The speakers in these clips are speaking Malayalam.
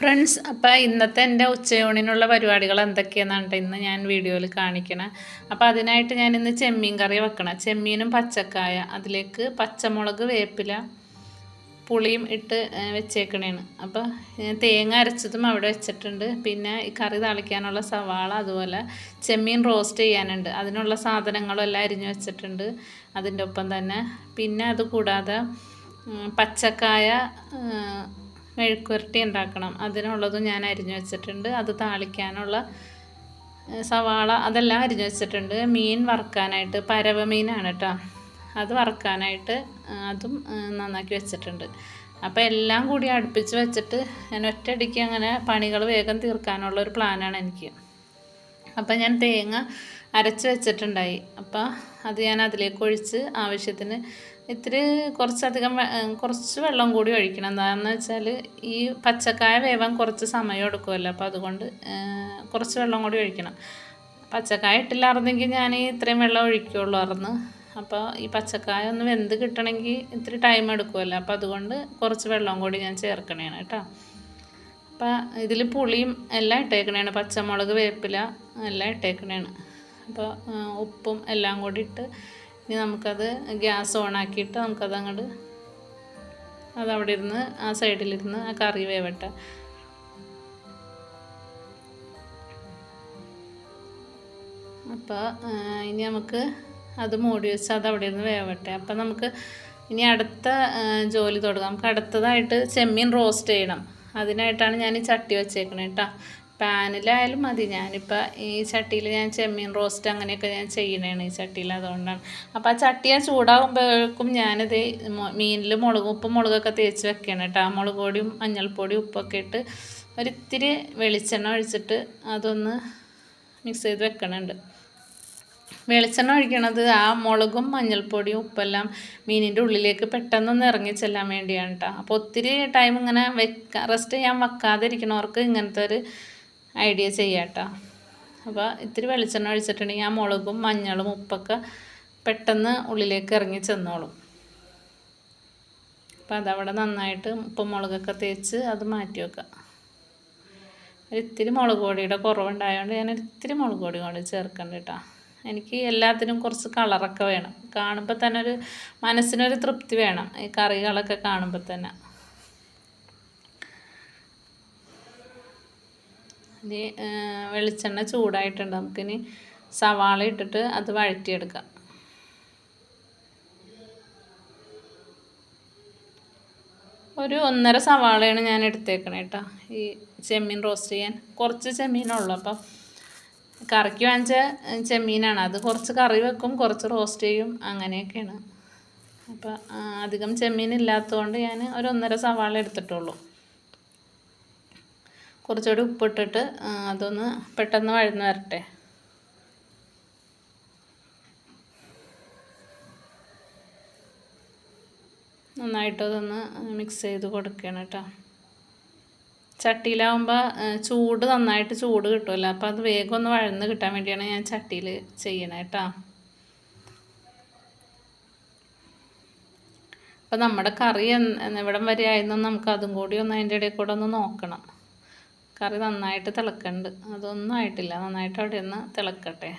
ഫ്രണ്ട്സ് അപ്പോൾ ഇന്നത്തെ എന്റെ ഉച്ചയൂണിനുള്ള പരിപാടികൾ എന്തൊക്കെയാണെന്നാണ് ഇന്ന് ഞാൻ വീഡിയോയിൽ കാണിക്കണം. അപ്പോൾ അതിനായിട്ട് ഞാൻ ഇന്ന് ചെമ്മീൻ കറി വെക്കണം. ചെമ്മീനും പച്ചക്കായ അതിലേക്ക് പച്ചമുളക് വേപ്പില പുളിയും ഇട്ട് വെച്ചേക്കണേണ്. അപ്പോൾ തേങ്ങ അരച്ചതും അവിടെ വെച്ചിട്ടുണ്ട്. പിന്നെ ഈ കറി തളിക്കാനുള്ള സവാള അതുപോലെ ചെമ്മീൻ റോസ്റ്റ് ചെയ്യാനുണ്ട്. അതിനുള്ള സാധനങ്ങളും എല്ലാം അരിഞ്ഞു വെച്ചിട്ടുണ്ട്. അതിന്റെ ഒപ്പം തന്നെ. പിന്നെ അത് കൂടാതെ പച്ചക്കായ ആ, മെഴുക്കുവരട്ടി ഉണ്ടാക്കണം. അതിനുള്ളതും ഞാൻ അരിഞ്ഞു വെച്ചിട്ടുണ്ട്. അത് താളിക്കാനുള്ള സവാള അതെല്ലാം അരിഞ്ഞു വെച്ചിട്ടുണ്ട്. മീൻ വറുക്കാനായിട്ട് പരവ മീനാണ് കേട്ടോ അത് വറുക്കാനായിട്ട് അതും നന്നാക്കി വെച്ചിട്ടുണ്ട്. അപ്പോൾ എല്ലാം കൂടി അടുപ്പിച്ച് വെച്ചിട്ട് ഞാൻ ഒറ്റയടിക്ക് അങ്ങനെ പണികൾ വേഗം തീർക്കാനുള്ള ഒരു പ്ലാനാണ് എനിക്ക്. അപ്പോൾ ഞാൻ തേങ്ങ അരച്ച് വെച്ചിട്ടുണ്ടായി. അപ്പോൾ അത് ഞാൻ അതിലേക്ക് ഒഴിച്ച് ആവശ്യത്തിന് ഇത്തിരി കുറച്ചധികം കുറച്ച് വെള്ളം കൂടി ഒഴിക്കണം. എന്താണെന്ന് വെച്ചാൽ ഈ പച്ചക്കായ വേവാൻ കുറച്ച് സമയം എടുക്കുമല്ലോ. അപ്പോൾ അതുകൊണ്ട് കുറച്ച് വെള്ളം കൂടി ഒഴിക്കണം. പച്ചക്കായ ഇട്ടില്ലായിരുന്നെങ്കിൽ ഞാൻ ഇത്രയും വെള്ളം ഒഴിക്കുള്ളായിരുന്നു അപ്പോൾ ഈ പച്ചക്കായ ഒന്ന് വെന്ത് കിട്ടണമെങ്കിൽ ഇത്തിരി ടൈം എടുക്കുമല്ലോ. അപ്പോൾ അതുകൊണ്ട് കുറച്ച് വെള്ളം കൂടി ഞാൻ ചേർക്കണേണ് കേട്ടോ. അപ്പോൾ ഇതിൽ പുളിയും എല്ലാം ഇട്ടേക്കണേണ്. പച്ചമുളക് വേപ്പില എല്ലാം ഇട്ടേക്കണേണ്. അപ്പോൾ ഉപ്പും എല്ലാം കൂടി ഇട്ട് ഇനി നമുക്കത് ഗ്യാസ് ഓണാക്കിയിട്ട് നമുക്കത് അങ്ങോട്ട് അതവിടെ ഇരുന്ന് ആ സൈഡിലിരുന്ന് ആ കറി വേവട്ടെ. അപ്പോൾ ഇനി നമുക്ക് അത് മൂടി വെച്ച് അത് അവിടെ ഇരുന്ന് വേവട്ടെ. അപ്പം നമുക്ക് ഇനി അടുത്ത ജോലി തുടങ്ങാം. നമുക്ക് അടുത്തതായിട്ട് ചെമ്മീൻ റോസ്റ്റ് ചെയ്യണം. അതിനായിട്ടാണ് ഞാൻ ഈ ചട്ടി വെച്ചേക്കണേ കേട്ടോ പാനിലായാലും മതി. ഞാനിപ്പോൾ ഈ ചട്ടിയിൽ ഞാൻ ചെമ്മീൻ റോസ്റ്റ് അങ്ങനെയൊക്കെ ഞാൻ ചെയ്യണേണ് ഈ ചട്ടിയിൽ അതുകൊണ്ടാണ്. അപ്പോൾ ആ ചട്ടി ഞാൻ ചൂടാകുമ്പോഴേക്കും ഞാനിത് മീനിൽ മുളക് ഉപ്പും മുളകൊക്കെ തേച്ച് വെക്കണം കേട്ടോ മുളക് പൊടിയും മഞ്ഞൾപ്പൊടിയും ഉപ്പൊക്കെ ഇട്ട് ഒരിത്തിരി വെളിച്ചെണ്ണ ഒഴിച്ചിട്ട് അതൊന്ന് മിക്സ് ചെയ്ത് വെക്കണുണ്ട്. വെളിച്ചെണ്ണ ഒഴിക്കണത് ആ മുളകും മഞ്ഞൾപ്പൊടിയും ഉപ്പെല്ലാം മീനിന്റെ ഉള്ളിലേക്ക് പെട്ടെന്നൊന്ന് ഇറങ്ങി ചെല്ലാൻ വേണ്ടിയാണ് കേട്ടോ അപ്പോൾ ഒത്തിരി ടൈം ഇങ്ങനെ വെക്ക റെസ്റ്റ് ചെയ്യാൻ വെക്കാതിരിക്കണവർക്ക് ഇങ്ങനത്തെ ഒരു ഐഡിയ ചെയ്യാം കേട്ടോ അപ്പോൾ ഇത്തിരി വെളിച്ചെണ്ണ ഒഴിച്ചിട്ടുണ്ടെങ്കിൽ ആ മുളകും മഞ്ഞളും ഉപ്പൊക്കെ പെട്ടെന്ന് ഉള്ളിലേക്ക് ഇറങ്ങി ചെന്നോളും. അപ്പോൾ അതവിടെ നന്നായിട്ട് ഉപ്പും മുളകൊക്കെ തേച്ച് അത് മാറ്റി വെക്കാം ഒരിത്തിരി മുളക് പൊടിയുടെ കുറവുണ്ടായതുകൊണ്ട് ഞാൻ ഒരിത്തിരി മുളക് പൊടി കൊണ്ട് ചേർക്കണ്ട കേട്ടോ. എനിക്ക് എല്ലാത്തിനും കുറച്ച് കളറൊക്കെ വേണം. കാണുമ്പോൾ തന്നെ ഒരു മനസ്സിനൊരു തൃപ്തി വേണം. ഈ കറികളൊക്കെ കാണുമ്പോൾ തന്നെ. ഇനി വെളിച്ചെണ്ണ ചൂടായിട്ടുണ്ട്. നമുക്കിനി സവാള ഇട്ടിട്ട് അത് വഴറ്റിയെടുക്കാം. ഒരു ഒന്നര സവാളയാണ് ഞാൻ എടുത്തേക്കണേ കേട്ടോ. ഈ ചെമ്മീൻ റോസ്റ്റ് ചെയ്യാൻ. കുറച്ച് ചെമ്മീനുള്ളൂ അപ്പം കറിക്ക് വാങ്ങിച്ച ചെമ്മീനാണ്. അത് കുറച്ച് കറി വെക്കും കുറച്ച് റോസ്റ്റ് ചെയ്യും. അങ്ങനെയൊക്കെയാണ്. അപ്പം അധികം ചെമ്മീൻ ഇല്ലാത്തതുകൊണ്ട് ഞാൻ ഒരു ഒന്നര സവാള എടുത്തിട്ടുള്ളൂ. കുറച്ചുകൂടി ഉപ്പിട്ടിട്ട് അതൊന്ന് പെട്ടെന്ന് വഴന്ന് വരട്ടെ. നന്നായിട്ട് അതൊന്ന് മിക്സ് ചെയ്ത് കൊടുക്കണം കേട്ടോ ചട്ടിയിലാവുമ്പോൾ ചൂട് നന്നായിട്ട് ചൂട് കിട്ടുമല്ലോ അപ്പോൾ അത് വേഗം ഒന്ന് വഴന്ന് കിട്ടാൻ വേണ്ടിയാണ് ഞാൻ ചട്ടിയിൽ ചെയ്യണത് കേട്ടോ അപ്പോൾ നമ്മുടെ കറി എവിടം വരെ ആയിരുന്നു. നമുക്ക് അതും കൂടി ഒന്ന് അതിന്റെ ഇടയിൽ കൂടെ ഒന്ന് നോക്കണം. കറി നന്നായിട്ട് തിളക്കുന്നുണ്ട് അതൊന്നും ആയിട്ടില്ല. നന്നായിട്ട് അവിടെ ഒന്ന് തിളക്കട്ടെ.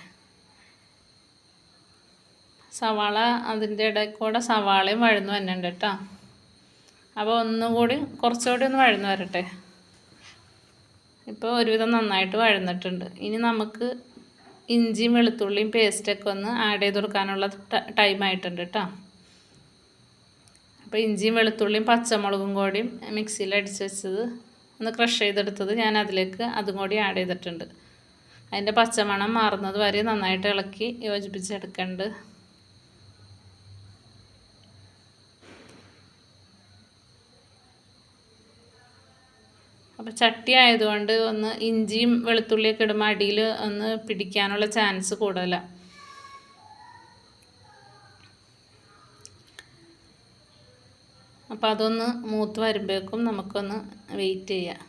സവാള അതിന്റെ ഇടയ്ക്കൂടെ കൂടെ സവാളയും വഴന്നു വന്നുണ്ട് കേട്ടോ. അപ്പോൾ ഒന്നുകൂടി കുറച്ചുകൂടി ഒന്ന് വഴന്നു വരട്ടെ. ഇപ്പോൾ ഒരുവിധം നന്നായിട്ട് വഴന്നിട്ടുണ്ട്. ഇനി നമുക്ക് ഇഞ്ചിയും വെളുത്തുള്ളിയും പേസ്റ്റൊക്കെ ഒന്ന് ആഡ് ചെയ്ത് കൊടുക്കാനുള്ള ടൈം ആയിട്ടുണ്ട് കേട്ടോ. അപ്പോൾ ഇഞ്ചിയും വെളുത്തുള്ളിയും പച്ചമുളകും കൂടിയും മിക്സിയിൽ അടിച്ച് വെച്ചത് ഒന്ന് ക്രഷ് ചെയ്തെടുത്തത് ഞാൻ അതിലേക്ക് അതും കൂടി ആഡ് ചെയ്തിട്ടുണ്ട്. അതിന്റെ പച്ചമണം മാറുന്നത് വരെ നന്നായിട്ട് ഇളക്കി യോജിപ്പിച്ചെടുക്കേണ്ടത് അപ്പോൾ ചട്ടി ആയതുകൊണ്ട് ഒന്ന് ഇഞ്ചിയും വെളുത്തുള്ളിയൊക്കെ ഇടുമ്പോൾ അടിയിൽ ഒന്ന് പിടിക്കാനുള്ള ചാൻസ് കൂടുതലാണ് അപ്പോൾ അതൊന്ന് മൂത്ത് വരുമ്പോഴേക്കും നമുക്കൊന്ന് വെയിറ്റ് ചെയ്യാം.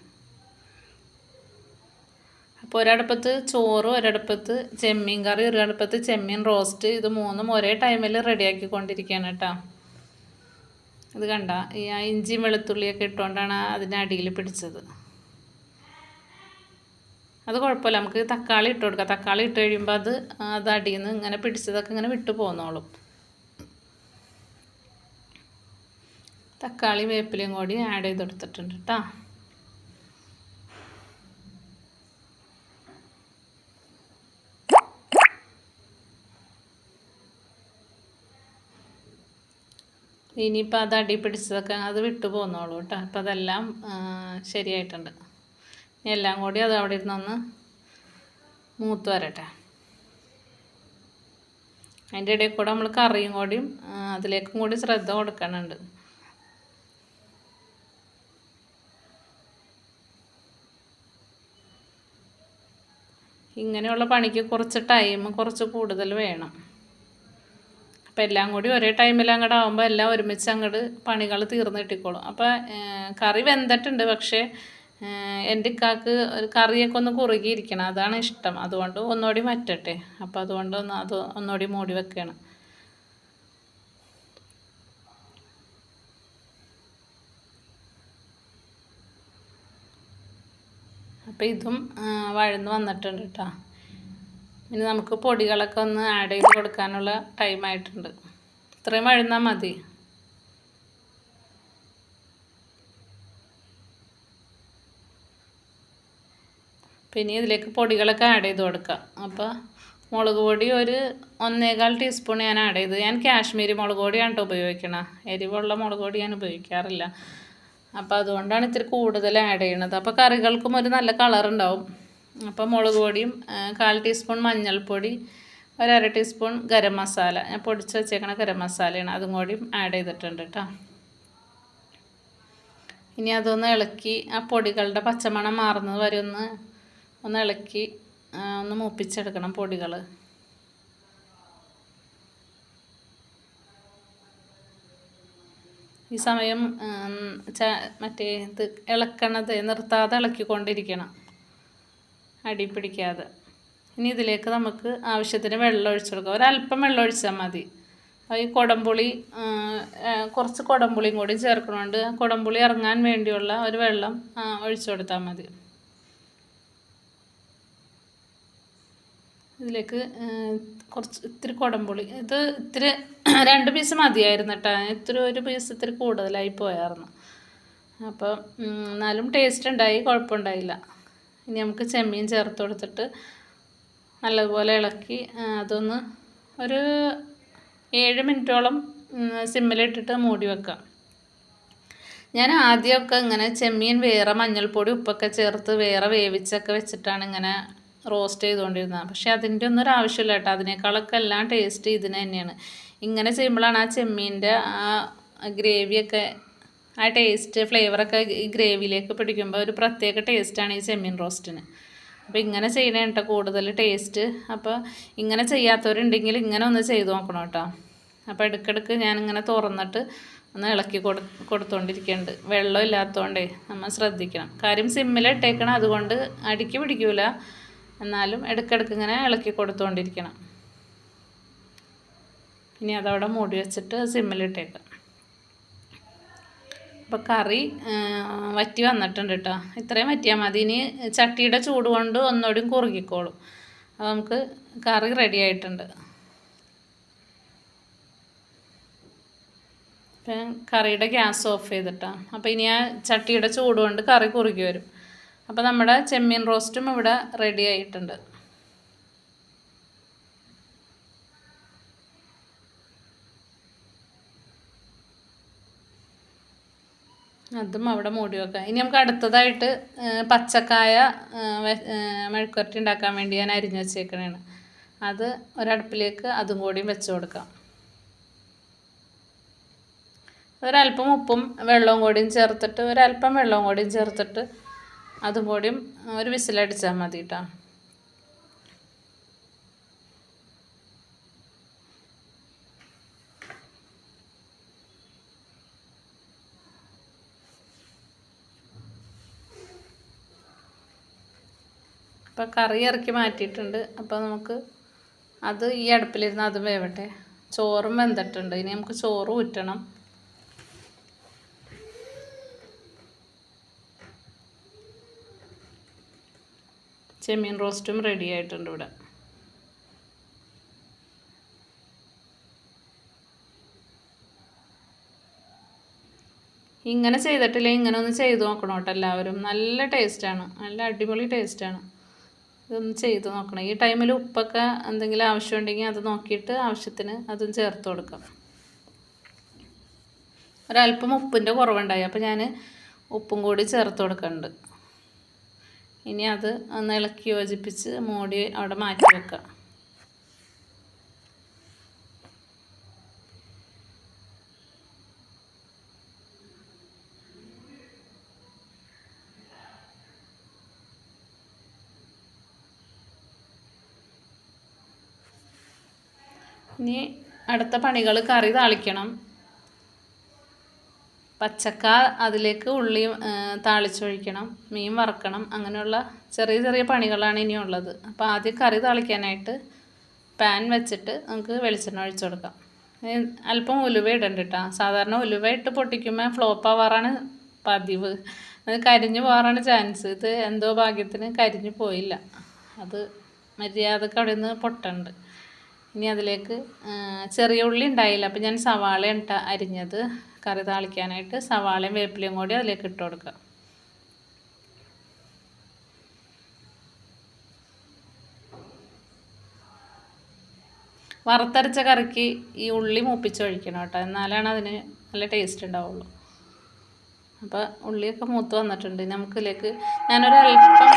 അപ്പോൾ ഒരടുപ്പത്ത് ചോറ് ഒരടുപ്പത്ത് ചെമ്മീൻ കറി ഒരടുപ്പത്ത് ചെമ്മീൻ റോസ്റ്റ് ഇത് മൂന്നും ഒരേ ടൈമിൽ റെഡിയാക്കിക്കൊണ്ടിരിക്കുകയാണ് കേട്ടോ. ഇത് കണ്ട ഈ ആ ഇഞ്ചിയും വെളുത്തുള്ളിയൊക്കെ ഇട്ടുകൊണ്ടാണ് അതിന്റെ അടിയിൽ പിടിച്ചത്. അത് കുഴപ്പമില്ല നമുക്ക് തക്കാളി ഇട്ട് കൊടുക്കാം. തക്കാളി ഇട്ട് കഴിയുമ്പോൾ അത് അത് അടിയിൽ നിന്ന് ഇങ്ങനെ പിടിച്ചതൊക്കെ ഇങ്ങനെ വിട്ടു പോന്നോളും. തക്കാളി വേപ്പിലയും കൂടി ആഡ് ചെയ്ത് കൊടുത്തിട്ടുണ്ട് കേട്ടോ ഇനിയിപ്പോൾ അത് അടി പിടിച്ചതൊക്കെ അത് വിട്ടു പോന്നോളൂ കേട്ടോ അപ്പോൾ അതെല്ലാം ശരിയായിട്ടുണ്ട്. എല്ലാം കൂടി അത് അവിടെ ഇരുന്നൊന്ന് മൂത്ത് വരട്ടെ. അതിന്റെ ഇടയിൽ കൂടെ നമ്മൾ കറിയും കൂടിയും അതിലേക്കും കൂടി ശ്രദ്ധ കൊടുക്കണുണ്ട്. ഇങ്ങനെയുള്ള പണിക്ക് കുറച്ച് ടൈം കുറച്ച് കൂടുതൽ വേണം. അപ്പോൾ എല്ലാം കൂടി ഒരേ ടൈമിൽ അങ്ങോട്ട് ആകുമ്പോൾ എല്ലാം ഒരുമിച്ച് അങ്ങോട്ട് പണികൾ തീർന്ന് കിട്ടിക്കോളും. അപ്പോൾ കറി വെന്തിട്ടുണ്ട് പക്ഷേ എന്റെ ഇക്കാക്ക് ഒരു കറിയൊക്കെ ഒന്ന് കുറുകിയിരിക്കണം. അതാണ് ഇഷ്ടം. അതുകൊണ്ട് ഒന്നുകൂടി വറ്റട്ടെ. അപ്പോൾ അതുകൊണ്ട് ഒന്ന് അത് ഒന്നുകൂടി മൂടി വെക്കണം. അപ്പോൾ ഇതും വഴന്ന് വന്നിട്ടുണ്ട് കേട്ടോ ഇനി നമുക്ക് പൊടികളൊക്കെ ഒന്ന് ആഡ് ചെയ്ത് കൊടുക്കാനുള്ള ടൈം ആയിട്ടുണ്ട്. ഇത്രയും വഴുന്നാൽ മതി. പിന്നെ ഇതിലേക്ക് പൊടികളൊക്കെ ആഡ് ചെയ്ത് കൊടുക്കാം. അപ്പോൾ മുളക് പൊടി ഒരു ഒന്നേകാൽ ടീസ്പൂൺ ഞാൻ ആഡ് ചെയ്ത്. ഞാൻ കാശ്മീരി മുളക് പൊടിയാണ് കേട്ടോ ഉപയോഗിക്കണം. എരിവുള്ള മുളക് പൊടി ഞാൻ ഉപയോഗിക്കാറില്ല. അപ്പോൾ അതുകൊണ്ടാണ് ഇത്തിരി കൂടുതൽ ആഡ് ചെയ്യണത്. അപ്പോൾ കറികൾക്കും ഒരു നല്ല കളർ ഉണ്ടാവും. അപ്പോൾ മുളക് പൊടിയും കാൽ ടീസ്പൂൺ മഞ്ഞൾപ്പൊടി ഒരര ടീസ്പൂൺ ഗരം മസാല. ഞാൻ പൊടിച്ച് വെച്ചേക്കണ ഗരം മസാലയാണ് അതും കൂടി ആഡ് ചെയ്തിട്ടുണ്ട് കേട്ടോ ഇനി അതൊന്ന് ഇളക്കി ആ പൊടികളുടെ പച്ചമണം മാറുന്നത് വരെ ഒന്ന് ഒന്ന് ഇളക്കി ഒന്ന് മൂപ്പിച്ചെടുക്കണം പൊടികൾ ഈ സമയം മറ്റേ ഇത് ഇളക്കണത് നിർത്താതെ ഇളക്കിക്കൊണ്ടിരിക്കണം. അടി പിടിക്കാതെ. ഇനി ഇതിലേക്ക് നമുക്ക് ആവശ്യത്തിന് വെള്ളം ഒഴിച്ചു കൊടുക്കാം. ഒരല്പം വെള്ളം ഒഴിച്ചാൽ മതി. ഈ കുടംപുളി കുറച്ച് കുടംപുളിയും കൂടി ചേർക്കണോണ്ട് കുടംപുളി ഇറങ്ങാൻ വേണ്ടിയുള്ള ഒരു വെള്ളം ഒഴിച്ചു കൊടുത്താൽ മതി. ഇതിലേക്ക് കുറച്ച് ഇത്തിരി കുടംപുളി. ഇത് ഇത്തിരി രണ്ട് പീസ് മതിയായിരുന്നു കേട്ടോ ഇത്തിരി ഒരു പീസ് ഇത്തിരി കൂടുതലായി പോയായിരുന്നു അപ്പോൾ എന്നാലും ടേസ്റ്റ് ഉണ്ടായി കുഴപ്പമുണ്ടായില്ല. ഇനി നമുക്ക് ചെമ്മീൻ ചേർത്ത് കൊടുത്തിട്ട് നല്ലതുപോലെ ഇളക്കി അതൊന്ന് ഒരു ഏഴ് മിനിറ്റോളം സിമ്മിലിട്ടിട്ട് മൂടി വെക്കാം. ഞാൻ ആദ്യമൊക്കെ ഇങ്ങനെ ചെമ്മീൻ വേറെ മഞ്ഞൾപ്പൊടി ഉപ്പൊക്കെ ചേർത്ത് വേറെ വേവിച്ചൊക്കെ വെച്ചിട്ടാണ് ഇങ്ങനെ റോസ്റ്റ് ചെയ്തുകൊണ്ടിരുന്നത്. പക്ഷേ അതിന്റെ ഒന്നും ഒരു ആവശ്യമില്ല കേട്ടോ. അതിനേക്കാളൊക്കെ എല്ലാം ടേസ്റ്റ് ഇതിന് തന്നെയാണ്. ഇങ്ങനെ ചെയ്യുമ്പോഴാണ് ആ ചെമ്മീന്റെ ആ ഗ്രേവിയൊക്കെ ആ ടേസ്റ്റ് ഫ്ലേവറൊക്കെ ഈ ഗ്രേവിയിലേക്ക് പിടിക്കുമ്പോൾ ഒരു പ്രത്യേക ടേസ്റ്റാണ് ഈ ചെമ്മീൻ റോസ്റ്റിന്. അപ്പോൾ ഇങ്ങനെ ചെയ്യണേ കേട്ടോ കൂടുതൽ ടേസ്റ്റ്. അപ്പോൾ ഇങ്ങനെ ചെയ്യാത്തവരുണ്ടെങ്കിൽ ഇങ്ങനെ ഒന്ന് ചെയ്ത് നോക്കണം കേട്ടോ. അപ്പോൾ ഇടയ്ക്കിടയ്ക്ക് ഞാനിങ്ങനെ തുറന്നിട്ട് ഒന്ന് ഇളക്കി കൊടു കൊടുത്തുകൊണ്ടിരിക്കുന്നുണ്ട് വെള്ളം ഇല്ലാത്തതുകൊണ്ടേ നമ്മൾ ശ്രദ്ധിക്കണം. കാര്യം സിമ്മിലിട്ടേക്കണം അതുകൊണ്ട് അടിക്ക് പിടിക്കൂല. എന്നാലും ഇടയ്ക്കിടയ്ക്ക് ഇങ്ങനെ ഇളക്കി കൊടുത്തുകൊണ്ടിരിക്കണം ഇനി അതവിടെ മൂടി വെച്ചിട്ട് സിമ്മിലിട്ടേക്കാം അപ്പോൾ കറി വറ്റി വന്നിട്ടുണ്ട് കേട്ടോ ഇത്രയും വറ്റിയാൽ മതി. ഇനി ചട്ടിയുടെ ചൂട് കൊണ്ട് ഒന്നുകൂടിയും കുറുകിക്കോളും അപ്പോൾ നമുക്ക് കറി റെഡി ആയിട്ടുണ്ട്. കറിയുടെ ഗ്യാസ് ഓഫ് ചെയ്തിട്ടാണ് അപ്പോൾ ഇനി ആ ചട്ടിയുടെ ചൂട് കൊണ്ട് കറി കുറുകി വരും. അപ്പോൾ നമ്മുടെ ചെമ്മീൻ റോസ്റ്റും ഇവിടെ റെഡി ആയിട്ടുണ്ട്. അതും അവിടെ മൂടി വെക്കാം ഇനി നമുക്ക് അടുത്തതായിട്ട് പച്ചക്കായ മെഴുക്കുരട്ടി ഉണ്ടാക്കാൻ വേണ്ടി ഞാൻ അരിഞ്ഞു വെച്ചേക്കണേണ്. അത് ഒരടുപ്പിലേക്ക് അതും കൂടിയും വെച്ച് കൊടുക്കാം. ഒരല്പം ഉപ്പും വെള്ളവും കൂടിയും ചേർത്തിട്ട് ഒരല്പം വെള്ളവും കൂടിയും ചേർത്തിട്ട് അതും കൂടി ഒരു വിസിലടിച്ചാൽ മതി കേട്ടോ അപ്പോൾ കറി ഇറക്കി മാറ്റിയിട്ടുണ്ട്. അപ്പോൾ നമുക്ക് അത് ഈ അടുപ്പിലിരുന്ന് അത് വേവട്ടെ. ചോറും വെന്തിട്ടുണ്ട്. ഇനി നമുക്ക് ചോറ് ഊറ്റണം. ചെമ്മീൻ റോസ്റ്റും റെഡി ആയിട്ടുണ്ട് ഇവിടെ. ഇങ്ങനെ ചെയ്തിട്ടില്ല ഇങ്ങനെ ഒന്ന് ചെയ്ത് നോക്കണം കേട്ടോ എല്ലാവരും. നല്ല ടേസ്റ്റാണ് നല്ല അടിപൊളി ടേസ്റ്റാണ് ഇതൊന്ന് ചെയ്ത് നോക്കണം. ഈ ടൈമിൽ ഉപ്പൊക്കെ എന്തെങ്കിലും ആവശ്യമുണ്ടെങ്കിൽ അത് നോക്കിയിട്ട് ആവശ്യത്തിന് അതും ചേർത്ത് കൊടുക്കാം. ഒരല്പം ഉപ്പിന്റെ കുറവുണ്ടായി. അപ്പോൾ ഞാൻ ഉപ്പും കൂടി ചേർത്ത് കൊടുക്കുന്നുണ്ട് ഇനി അത് ഒന്ന് ഇളക്കി യോജിപ്പിച്ച് മൂടി അവിടെ മാറ്റി വെക്കുക. ഇനി അടുത്ത പണികൾ കറി താളിക്കണം. പച്ചക്ക അതിലേക്ക് ഉള്ളി താളിച്ചൊഴിക്കണം മീൻ വറക്കണം അങ്ങനെയുള്ള ചെറിയ ചെറിയ പണികളാണ് ഇനിയുള്ളത്. അപ്പോൾ ആദ്യം കറി താളിക്കാനായിട്ട് പാൻ വെച്ചിട്ട് നമുക്ക് വെളിച്ചെണ്ണ ഒഴിച്ചു കൊടുക്കാം. അല്പം ഉലുവ ഇടണ്ട കേട്ടോ സാധാരണ ഉലുവ ഇട്ട് പൊട്ടിക്കുമ്പോൾ ഫ്ലോപ്പ് ആവാറാണ് പതിവ്. അത് കരിഞ്ഞു പോകാറാണ് ചാൻസ് ഇത് എന്തോ ഭാഗ്യത്തിന് കരിഞ്ഞു പോയില്ല. അത് മര്യാദയ്ക്ക് അവിടെ നിന്ന് പൊട്ടുണ്ട്. ഇനി അതിലേക്ക് ചെറിയ ഉള്ളി ഉണ്ടായില്ല. അപ്പോൾ ഞാൻ സവാള ഇട്ട അരിഞ്ഞത്. കറി താളിക്കാനായിട്ട് സവാളയും വേപ്പിലയും കൂടി അതിലേക്ക് ഇട്ട് കൊടുക്കുക. വറുത്തരച്ച കറിക്ക് ഈ ഉള്ളി മൂപ്പിച്ചൊഴിക്കണം കേട്ടോ. എന്നാലാണ് അതിന് നല്ല ടേസ്റ്റ് ഉണ്ടാവുള്ളൂ. അപ്പോൾ ഉള്ളിയൊക്കെ മൂത്ത് വന്നിട്ടുണ്ട്. നമുക്കിതിലേക്ക് ഞാനൊരല്പം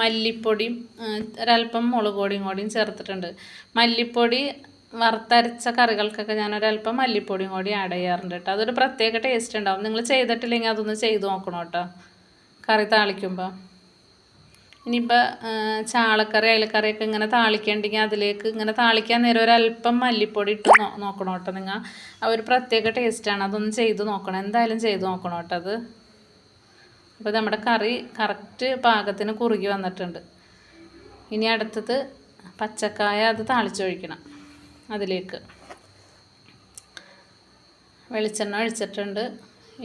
മല്ലിപ്പൊടിയും ഒരല്പം മുളക് പൊടിയും കൂടിയും ചേർത്തിട്ടുണ്ട്. മല്ലിപ്പൊടി വറുത്തരച്ച കറികൾക്കൊക്കെ ഞാനൊരല്പം മല്ലിപ്പൊടിയും കൂടി ആഡ് ചെയ്യാറുണ്ട് കേട്ടോ. അതൊരു പ്രത്യേക ടേസ്റ്റ് ഉണ്ടാവും. നിങ്ങൾ ചെയ്തിട്ടില്ലെങ്കിൽ അതൊന്ന് ചെയ്ത് നോക്കണം കേട്ടോ. കറി താളിക്കുമ്പോൾ ഇനിയിപ്പോൾ ചാളക്കറി അയലക്കറിയൊക്കെ ഇങ്ങനെ താളിക്കണ്ടെങ്കിൽ അതിലേക്ക് ഇങ്ങനെ താളിക്കാൻ നേരം ഒരല്പം മല്ലിപ്പൊടി ഇട്ട് നോക്കണം കേട്ടോ നിങ്ങൾ. ആ ഒരു പ്രത്യേക ടേസ്റ്റാണ് അതൊന്ന് ചെയ്ത് നോക്കണം. എന്തായാലും ചെയ്ത് നോക്കണം കേട്ടോ അത്. അപ്പോൾ നമ്മുടെ കറി കറക്റ്റ് പാകത്തിന് കുറുകി വന്നിട്ടുണ്ട്. ഇനി അടുത്തത് പച്ചക്കായ അത് താളിച്ചൊഴിക്കണം. അതിലേക്ക്. വെളിച്ചെണ്ണ ഒഴിച്ചിട്ടുണ്ട്.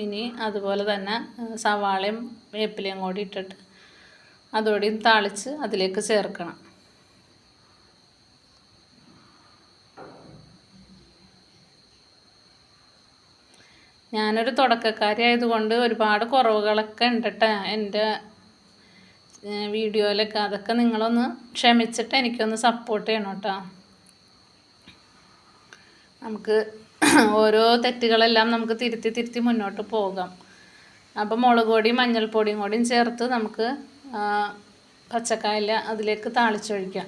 ഇനി അതുപോലെ തന്നെ സവാളയും വേപ്പിലയും കൂടി ഇട്ടിട്ട് അതോടെയും താളിച്ച് അതിലേക്ക് ചേർക്കണം. ഞാനൊരു തുടക്കക്കാരി ആയതുകൊണ്ട് ഒരുപാട് കുറവുകളൊക്കെ ഉണ്ട് എന്റെ വീഡിയോയിലൊക്കെ. അതൊക്കെ നിങ്ങളൊന്ന് ക്ഷമിച്ചിട്ട് എനിക്കൊന്ന് സപ്പോർട്ട് ചെയ്യണം കേട്ടോ. നമുക്ക് ഓരോ തെറ്റുകളെല്ലാം നമുക്ക് തിരുത്തി തിരുത്തി മുന്നോട്ട് പോകാം. അപ്പം മുളക് പൊടിയും മഞ്ഞൾപ്പൊടിയും കൂടിയും ചേർത്ത് നമുക്ക് പച്ചക്കായല അതിലേക്ക് താളിച്ചൊഴിക്കാം.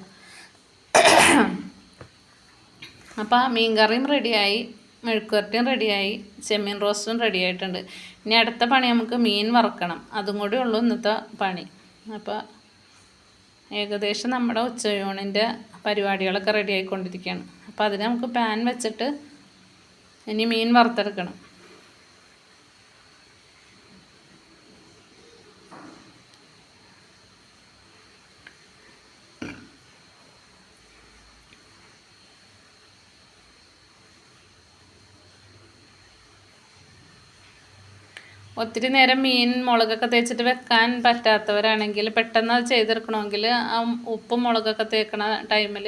അപ്പോൾ ആ മീൻ കറിയും റെഡിയായി മെഴുക്കുവരട്ടിയും റെഡിയായി ചെമ്മീൻ റോസ്റ്റും റെഡി ആയിട്ടുണ്ട് ഇനി അടുത്ത പണി നമുക്ക് മീൻ വറക്കണം. അതും കൂടി ഉള്ളൂ ഇന്നത്തെ പണി. അപ്പോൾ ഏകദേശം നമ്മുടെ ഉച്ചയൂണിന്റെ പരിപാടികളൊക്കെ റെഡി ആയിക്കൊണ്ടിരിക്കുകയാണ്. അപ്പോൾ അതിന് നമുക്ക് പാൻ വെച്ചിട്ട് ഇനി മീൻ വറുത്തെടുക്കണം. ഒത്തിരി നേരം മീൻ മുളകൊക്കെ തേച്ചിട്ട് വെക്കാൻ പറ്റാത്തവരാണെങ്കിൽ പെട്ടെന്ന് അത് ചെയ്തെടുക്കണമെങ്കിൽ ആ ഉപ്പും മുളകൊക്കെ തേക്കണ ടൈമിൽ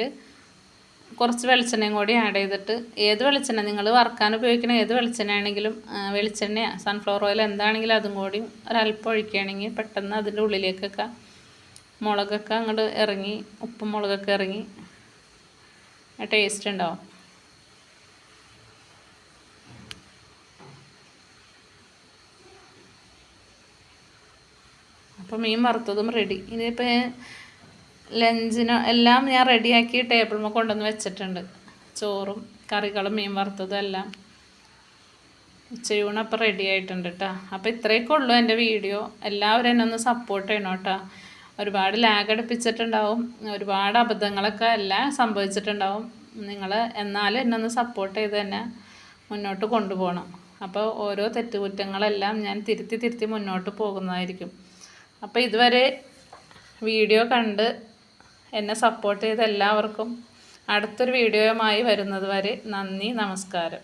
കുറച്ച് വെളിച്ചെണ്ണയും കൂടി ആഡ് ചെയ്തിട്ട് ഏത് വെളിച്ചെണ്ണ നിങ്ങൾ വറുക്കാൻ ഉപയോഗിക്കുന്ന ഏത് വെളിച്ചെണ്ണ ആണെങ്കിലും വെളിച്ചെണ്ണ സൺഫ്ലവർ ഓയിൽ എന്താണെങ്കിലും അതും കൂടി ഒരല്പം ഒഴിക്കുകയാണെങ്കിൽ പെട്ടെന്ന് അതിന്റെ ഉള്ളിലേക്കൊക്കെ മുളകൊക്കെ അങ്ങോട്ട് ഇറങ്ങി ഉപ്പും മുളകൊക്കെ ഇറങ്ങി ടേസ്റ്റ് ഉണ്ടാവും. അപ്പോൾ മീൻ വറുത്തതും റെഡി ഇനിയിപ്പോൾ ലഞ്ചിന് എല്ലാം ഞാൻ റെഡിയാക്കി ടേബിൾ ടേബിളിൽ കൊണ്ടുവന്ന് വെച്ചിട്ടുണ്ട്. ചോറും കറികളും മീൻ വറുത്തതും എല്ലാം. ഉച്ചയൂണ് അപ്പോൾ റെഡി ആയിട്ടുണ്ട് കേട്ടോ അപ്പോൾ ഇത്രയൊക്കെ ഉള്ളൂ എന്റെ വീഡിയോ എല്ലാവരും എന്നെ ഒന്ന് സപ്പോർട്ട് ചെയ്യണം കേട്ടോ ഒരുപാട് ലാഗ് അടുപ്പിച്ചിട്ടുണ്ടാവും. ഒരുപാട് അബദ്ധങ്ങളൊക്കെ എല്ലാം സംഭവിച്ചിട്ടുണ്ടാവും. നിങ്ങൾ എന്നാലും എന്നെ ഒന്ന് സപ്പോർട്ട് ചെയ്ത് തന്നെ മുന്നോട്ട് കൊണ്ടുപോകണം. അപ്പോൾ ഓരോ തെറ്റുകുറ്റങ്ങളെല്ലാം ഞാൻ തിരുത്തി തിരുത്തി മുന്നോട്ട് പോകുന്നതായിരിക്കും. അപ്പോൾ ഇതുവരെ വീഡിയോ കണ്ട് എന്നെ സപ്പോർട്ട് ചെയ്ത എല്ലാവർക്കും അടുത്തൊരു വീഡിയോയുമായി വരുന്നത് വരെ നന്ദി നമസ്കാരം.